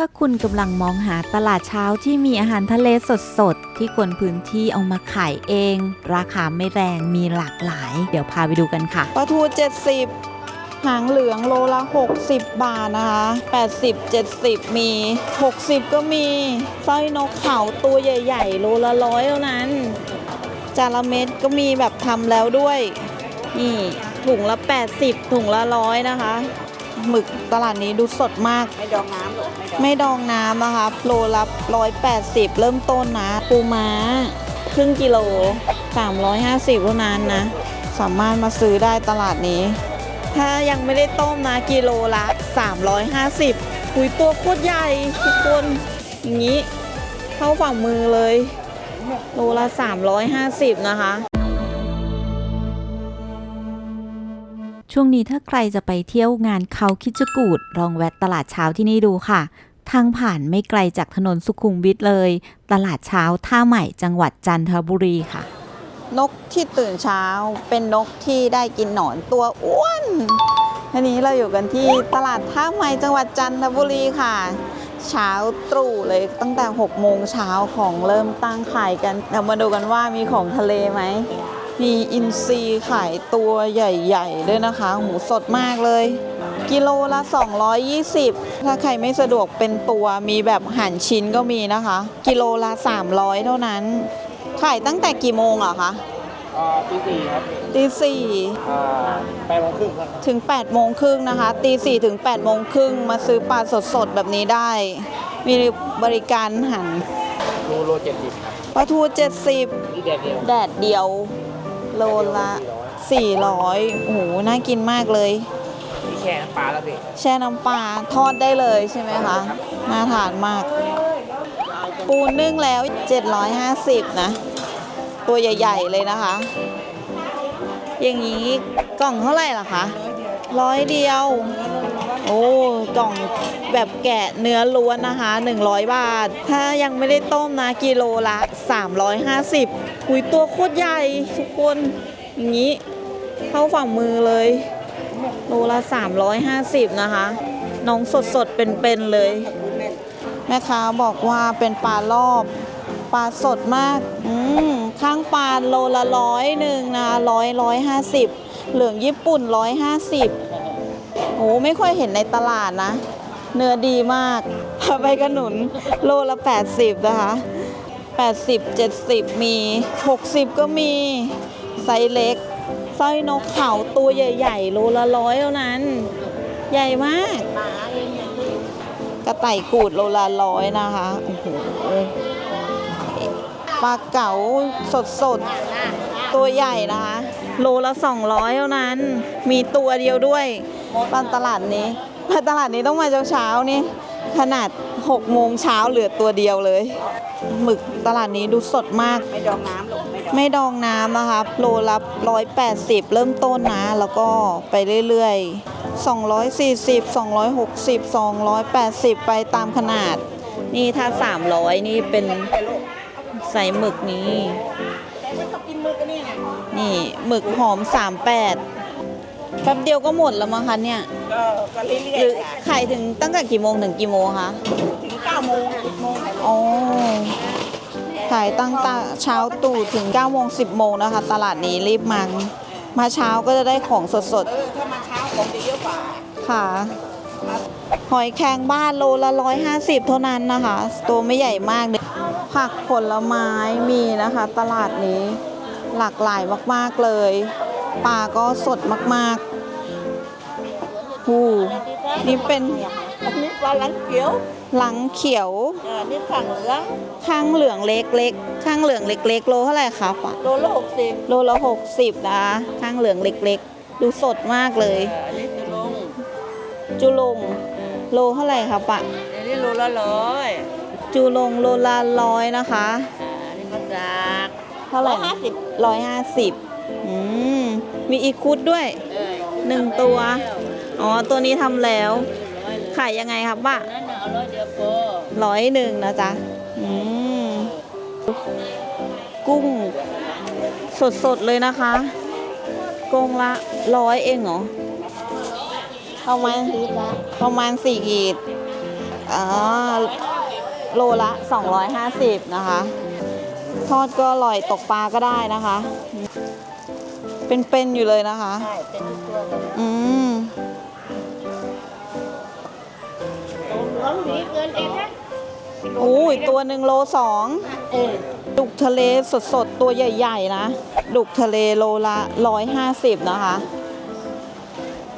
ถ้าคุณกำลังมองหาตลาดเช้าที่มีอาหารทะเลสดๆ ที่คนพื้นที่เอามาขายเอง ราคาไม่แรงมีหลากหลาย เดี๋ยวพาไปดูกันค่ะ ปลาทู 70 หางเหลืองโลละ 60 บาทนะคะ 80 70 มี 60 ก็มีสร้อยนกเขาตัวใหญ่ๆ โลละร้อยเท่านั้น จาระเม็ดก็มีแบบทำแล้วด้วย นี่ถุงละ 80 ถุงละร้อยนะคะ หมึกตลาดนี้ดูสดมาก ไม่ดองน้ำหรอกไม่ดองไม่ดองน้ำนะคะโลละ180 เริ่มต้นนะปูม้า ครึ่งกิโล 350เท่านั้นนะ สามารถมาซื้อได้ตลาดนี้ ถ้ายังไม่ได้ต้มนะกิโลละ 350คุยตัวโคตรใหญ่ทุกคนอย่างนี้ เข้าฝั่งมือเลย โลละ 350 นะคะ ช่วงนี้ถ้าใครจะไปเที่ยวงานเขาคิดจกูดลองแวะตลาดเช้าที่นี่ดูค่ะ ทางผ่านไม่ไกลจากถนนสุขุมวิทเลย ตลาดเช้าท่าใหม่จังหวัดจันทบุรีค่ะ นกที่ตื่นเช้าเป็นนกที่ได้กินหนอนตัวอ้วนทีนี้เราอยู่กันที่ตลาดท่าไม้จังหวัดจันทบุรีค่ะ เช้าตรู่เลยตั้งแต่6โมงเช้าของเริ่มตั้งขายกันเดี๋ยวมาดูกันว่ามีของทะเลไหม มีอินทรีขายตัวใหญ่ๆ ด้วยนะคะ หมูสดมากเลย กิโลละ 220 ถ้าใครไม่สะดวกเป็นตัวมีแบบหั่นชิ้นก็มีนะคะ กิโลละ 300 เท่านั้น ขายตั้งแต่กี่โมงอะคะอ่าปีสี่ครับตีสี่อ่าแปดโมงครึ่งครับถึง8โมงครึ่งนะคะตีสี่ถึง8โมงครึ่งมาซื้อปลาสดๆ แบบนี้ได้ มีบริการหั่นโลโลเจ็ดสิบครับปลาทู70นี่แดดเดียวแดดเดียว โลละ 400 โอ้โห น่ากินมากเลยนี่แช่น้ำปลาแล้วสิแช่น้ำปลาทอดได้เลยใช่ไหมคะ น่าทานมาก ปูนึ่งแล้ว 750 นะ ตัวใหญ่ ๆ เลยนะคะ อย่างนี้กล่องเท่าไหร่ล่ะคะร้อยเดียว โอ้กล่องแบบแกะเนื้อล้วนนะคะ 100 บาท ถ้ายังไม่ได้ต้มนะกิโลละ 350อุยตัวโคตรใหญ่ทุกคนอย่างนี้เข้าฝั่งมือเลยโลละ 350 นะคะ น้องสดสดๆเป็นๆเลย แม่ค้าบอกว่าเป็นปลารอบปลาสดมากอืมข้างปลาโลละร้อยหนึ่งนะร้อยร้อยห้าสิบเหลืองญี่ปุ่นร้อยห้าสิบ โอ้ไม่ค่อยเห็นในตลาดนะ เนื้อดีมากพาไปกระหนุนโลละ 80 นะคะ 80 70 มี 60 ก็มีไซส์เล็กสร้อยนกเขาตัวใหญ่ ๆ โลละร้อยเท่านั้น ใหญ่มาก กระต่ายกูดโลละร้อยนะคะโอ้โหปลาเก๋าสดสดๆ ตัวใหญ่นะคะ โลละ 200 เท่านั้น มีตัวเดียวด้วย ปลาตลาดนี้ปลาตลาดนี้ต้องมาเช้าๆนี่ขนาด6โมงเช้าเหลือตัวเดียวเลย หมึกตลาดนี้ดูสดมาก ไม่ดองน้ำหรอกไม่ดองน้ำนะคะโลละ180 เริ่มต้นนะ แล้วก็ไปเรื่อย ๆ 240 260 280 ไปตามขนาด นี่ถ้า 300 นี่เป็นใส่หมึกนี้ไม่ต้องกินมือกันนี่ไงนี่หมึกหอม 38 แป๊บเดียวก็หมดแล้วมั้งคะเนี่ย ก็ก็เรื่หรืออยๆอะขายถึงตั้งแต่กี่โมงถึงกี่โมงคะ ถึงเก้าโมงสิบโมงอ๋อขายตั้งแต่เช้าตู่ถึง9โมง10โมงนะคะ ตลาดนี้รีบมามาเช้าก็จะได้ของสดเออถ้ามาเช้าของจะเยอะกว่า ๆค่ะ หอยแครงบ้านโลละ 150 เท่านั้นนะคะ ตัวไม่ใหญ่มากเลยผักผลไม้มีนะคะ ตลาดนี้หลากหลายมากๆเลยปลาก็สดมากๆ หูนี่เป็นอันนี้ปลาหลังเขียวหลังเขียวเออนี่ฝั่งเหลืองข้างเหลืองเล็กๆข้างเหลืองเล็กๆโลเท่าไหร่คะปะโลละหกสิบโลละหกสิบนะข้างเหลืองเล็กๆ ดูสดมากเลยเอออันนี้จะลงจุลงโลเท่าไหร่คะปะอันนี้โลละร้อยจุลงโลละร้อยนะคะอ่าอันนี้ก็จากเท่าไหร่ห้าสิบร้อยห้าสิบอืมมีอีคุดด้วย เออหนึ่งตัวอ๋อ ตัวนี้ทำแล้วขายยังไงครับปะนั่นน่ะเอาร้อยเดียวพอร้อยหนึ่งนะจ๊ะ อืม กุ้ง สดๆเลยนะคะกงละร้อยเองเหรอ ประมาณประมาณสี่ขีดอ่าโลละ 250 นะคะ ทอดก็อร่อยตกปลาก็ได้นะคะ เป็นๆอยู่เลยนะคะ ใช่เป็นทุกตัวเลยอืม หลวงหนีเกินเองนะอุ้ยตัวหนึ่งโลสองเออดุกทะเลสดๆ ตัวใหญ่ๆนะ ดุกทะเลโลละ150นะคะ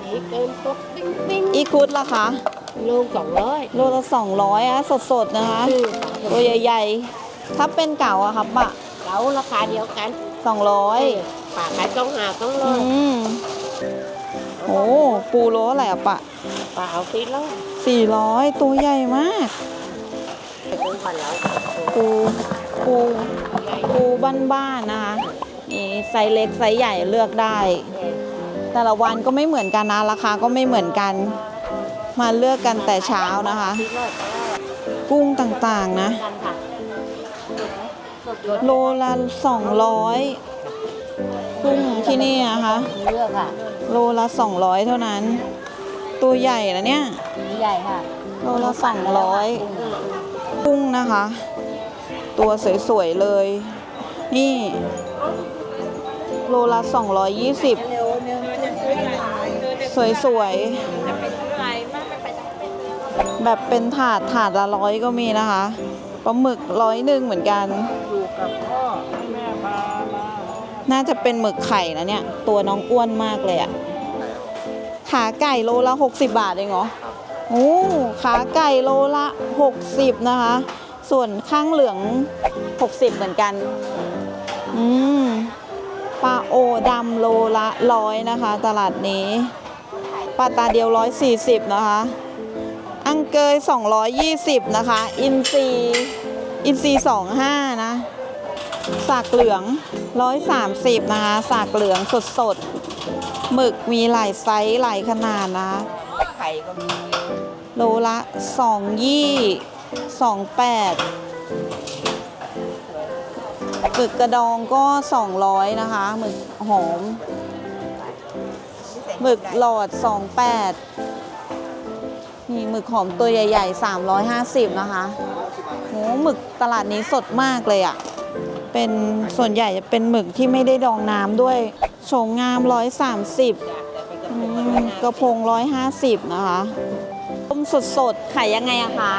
หนีเกินปุ๊บปิ้งปิ้งอีคุดล่ะคะลูกสองร้อยโลละ200อะสดๆ นะคะ ตัวใหญ่ๆ ถ้าเป็นเก่าอะครับปะเราราคาเดียวกัน200ปากขายต้องหาต้องเลอืยมโอ้ปูโลอะไรอะปะ ปากเอาฟีแล้ว 400 ตัวใหญ่มากไปถึงพันแล้วปูปูปูบ้านๆนะคะนี่ไซส์เล็กไซส์ใหญ่เลือกได้ แต่ละวันก็ไม่เหมือนกันนะราคาก็ไม่เหมือนกัน มาเลือกกันแต่เช้านะคะฟีร้อยกุ้งต่างๆนะกันค่ะสดยโลละ200 กุ้งที่นี่นะคะเลือกค่ะโลละ200 เท่านั้น ตัวใหญ่นะเนี่ยนี่ใหญ่ค่ะโลละ200กุ้งนะคะ ตัวสวยๆเลย นี่ โลละ220สวยๆ แบบเป็นถาดถาดละร้อยก็มีนะคะปลาหมึกร้อยหนึ่งเหมือนกันอยู่กับพ่อแม่พามาน่าจะเป็นหมึกไข่นะเนี่ย ตัวน้องอ้วนมากเลยอะ ขาไก่โลละ 60 บาทเองเหรอโอ้ขาไก่โลละ 60 นะคะ ส่วนข้างเหลือง 60 เหมือนกัน อืมปลาโอดำโลละร้อยนะคะ ตลาดนี้ปลาตาเดียว 140 นะคะ อังเกย 220 นะคะ อินซีอินซี25 นะ สากเหลือง 130 นะคะ สากเหลืองสดสดๆ หมึกมีหลายไซส์หลายขนาดนะ ไข่ก็มีโลละ2ยี่28หมึกกระดองก็200นะคะหมึกหอมหมึกหลอด28นี่หมึกหอมตัวใหญ่ๆ 350 นะคะโหหมึกตลาดนี้สดมากเลยอะ่ะ เป็นส่วนใหญ่จะเป็นหมึกที่ไม่ได้ดองน้ำด้วยโฉงงาม 130อืมกระพง 150 นะคะต้มสดๆขายยังไงอะคะ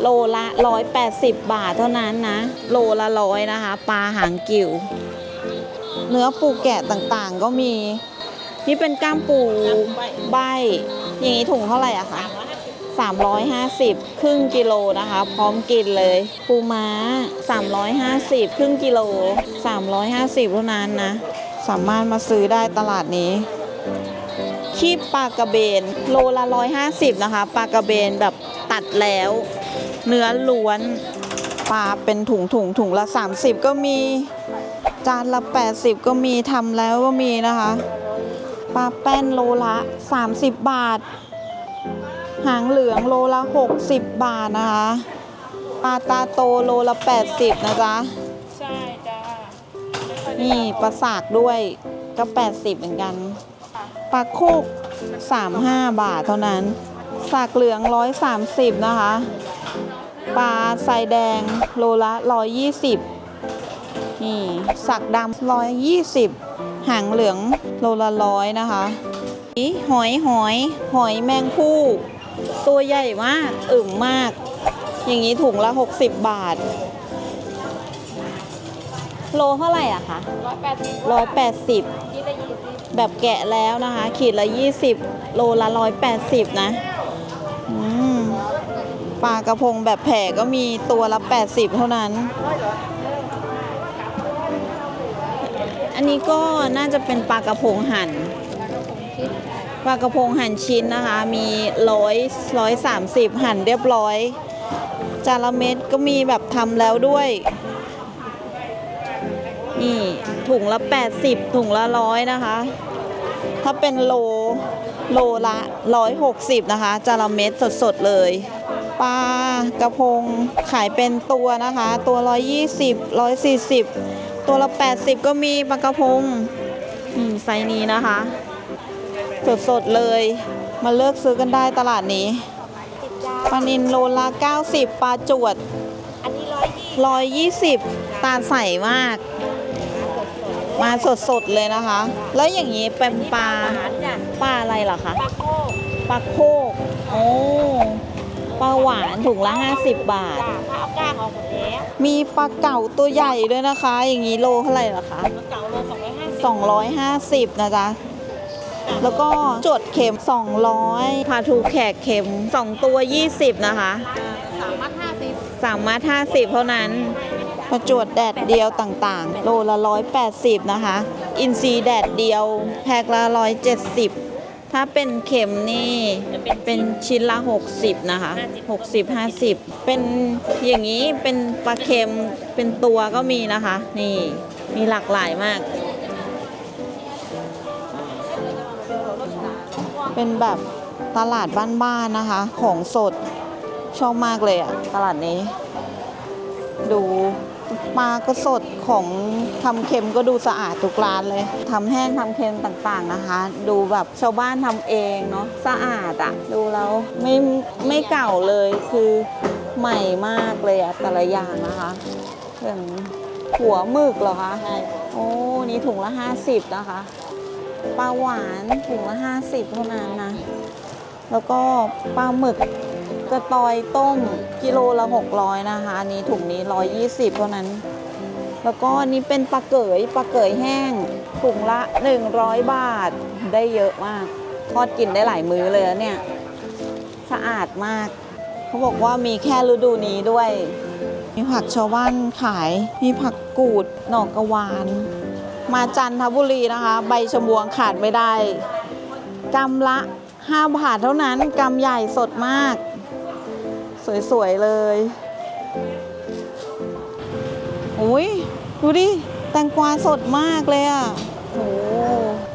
โลละ 180 บาทเท่านั้นนะ โลละร้อยนะคะ ปลาหางกิ่ว เนื้อปูแกะต่างๆก็มี นี่เป็นก้ามปูใบ อย่างนี้ถุงเท่าไหร่อะคะ 350 ครึ่งกิโลนะคะ พร้อมกินเลย ปูม้า 350 ครึ่งกิโล 350เท่านั้นนะ สามารถมาซื้อได้ตลาดนี้คีบปลากระเบน โลละ150 นะคะปลากระเบนแบบตัดแล้ว เนื้อล้วนปลาเป็นถุงถุงถุงละ 30 ก็มี จานละ 80 ก็มีทำแล้วก็มีนะคะปลาแป้นโลละ 30 บาท หางเหลืองโลละ 60 บาทนะคะปลาตาโตโลละ 80 นะจ๊ะ ใช่จ้านี่ปลาสากด้วยก็ 80 เหมือนกันปลาโคก35 บาทเท่านั้น สากเหลือง 130 นะคะ ปลาไซแดงโลละ 120 นี่สักดำ120 หางเหลืองโลละร้อยนะคะนี่หอยหอย หอยแมงผู้ ตัวใหญ่มากอึ่งมาก อย่างนี้ถุงละ 60 บาท โลเท่าไหร่อะคะร้อยแปดสิบ180ที่ได้ยี่สิบแบบแกะแล้วนะคะ ขีดละ 20 โลละ 180 นะอืมปลากระพงแบบแผ่ก็มีตัวละ 80 เท่านั้น อันนี้ก็น่าจะเป็นปลากระพงหั่นปลากระพง ปลากระพงหั่นชิ้นนะคะ มีร้อยร้อยสามสิบหั่นเรียบร้อย จาระเม็ดก็มีแบบทำแล้วด้วย นี่ถุงละ 80 ถุงละร้อยนะคะ ถ้าเป็นโลโลละ 160 นะคะ จาระเม็ดสดๆเลยปลากระพงขายเป็นตัวนะคะ ตัว 120 140 ตัวละ 80 ก็มีปลากระพงไซนี้นะคะ สดๆเลย มาเลือกซื้อกันได้ตลาดนี้สิบจ้าปลานินโลละ90ปลาจวด อันนี้ร้อยยี่120ตาใสมาก มาสดๆเลยนะคะ แล้วอย่างนี้เป็นปลาหวานจ้ะปลาอะไรเหรอคะปลาโคกปลาโคกโอ้ปลาหวานถุงละ50 บาทจ้ะถ้าเอาก้างออกหมดแล้วมีปลาเก๋าตัวใหญ่ด้วยนะคะ อย่างนี้โลเท่าไหร่เหรอคะปลาเก๋าโลสองร้อยห้าสิบ250นะจ๊ะ แล้วก็จดเข็ม 200 พาทูแขกเข็ม 2 ตัว 20 นะคะสามมัดห้าสิบสามารถ50 เท่านั้น ประจวดแดดเดียวต่างๆ โลละ 180 นะคะ อินซีแดดเดียวแพ็คละ 170ถ้าเป็นเข็มนี่เป็นชิ้นละ 60 นะคะ 60 50 เป็นอย่างนี้เป็นปลาเค็มเป็นตัวก็มีนะคะ นี่มีหลากหลายมาก เป็นแบบตลาดบ้านๆนะคะ ของสดชอบมากเลยอะตลาดนี้ ดูปลาก็สดของทำเค็มก็ดูสะอาดทุกร้านเลยทำแห้งทำเค็มต่างๆนะคะ ดูแบบชาวบ้านทำเองเนาะสะอาดอะดูแล้วไม่ไม่เก่าเลยคือใหม่มากเลยอะแต่ละอย่างนะคะอย่างหัวหมึกเหรอคะโอ้นี่ถุงละ 50 นะคะ ปลาหวานถุงละ50เท่านั้นนะ แล้วก็ปลาหมึกกระตอยต้มกิโลละ 600 นะคะ อันนี้ถุงนี้ 120 เท่านั้น แล้วก็นี้เป็นปลาเกยปลาเกยแห้งถุงละ 100 บาทได้เยอะมาก ทอดกินได้หลายมื้อเลยเนี่ย สะอาดมาก เขาบอกว่ามีแค่ฤดูนี้ด้วย มีผักชาวบ้านขาย มีผักกูดหนอกกระวาน มาจันทบุรีนะคะ ใบชมวงขาดไม่ได้กำละ 5 บาทเท่านั้นกำใหญ่สดมาก สวย ๆ เลยอุ้ยดูดิ แตงกวาสดมากเลยอะ่ะโห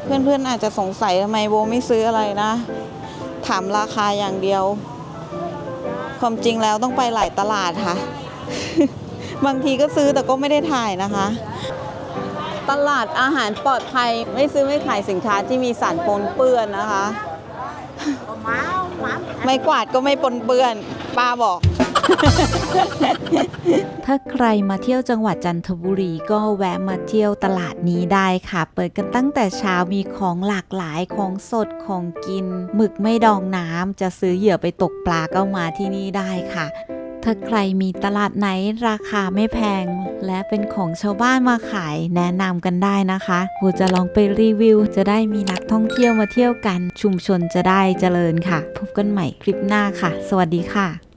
เพื่อนๆอาจจะสงสัยทำไมโบไม่ซื้ออะไรนะ ถามราคาอย่างเดียว ความจริงแล้วต้องไปหลายตลาดค่ะ บางทีก็ซื้อแต่ก็ไม่ได้ถ่ายนะคะ ตลาดอาหารปลอดภัยไม่ซื้อไม่ขายสินค้าที่มีสารปนเปื้อนนะคะหมาไม่กวาดก็ไม่ปนเปื้อนป้าบอก ถ้าใครมาเที่ยวจังหวัดจันทบุรีก็แวะมาเที่ยวตลาดนี้ได้ค่ะ เปิดกันตั้งแต่เช้ามีของหลากหลายของสดของกินหมึกไม่ดองน้ำจะซื้อเหยื่อไปตกปลาก็มาที่นี่ได้ค่ะ ถ้าใครมีตลาดไหนราคาไม่แพง และเป็นของชาวบ้านมาขายแนะนำกันได้นะคะโบจะลองไปรีวิว จะได้มีนักท่องเที่ยวมาเที่ยวกัน ชุมชนจะได้เจริญค่ะ พบกันใหม่คลิปหน้าค่ะ สวัสดีค่ะ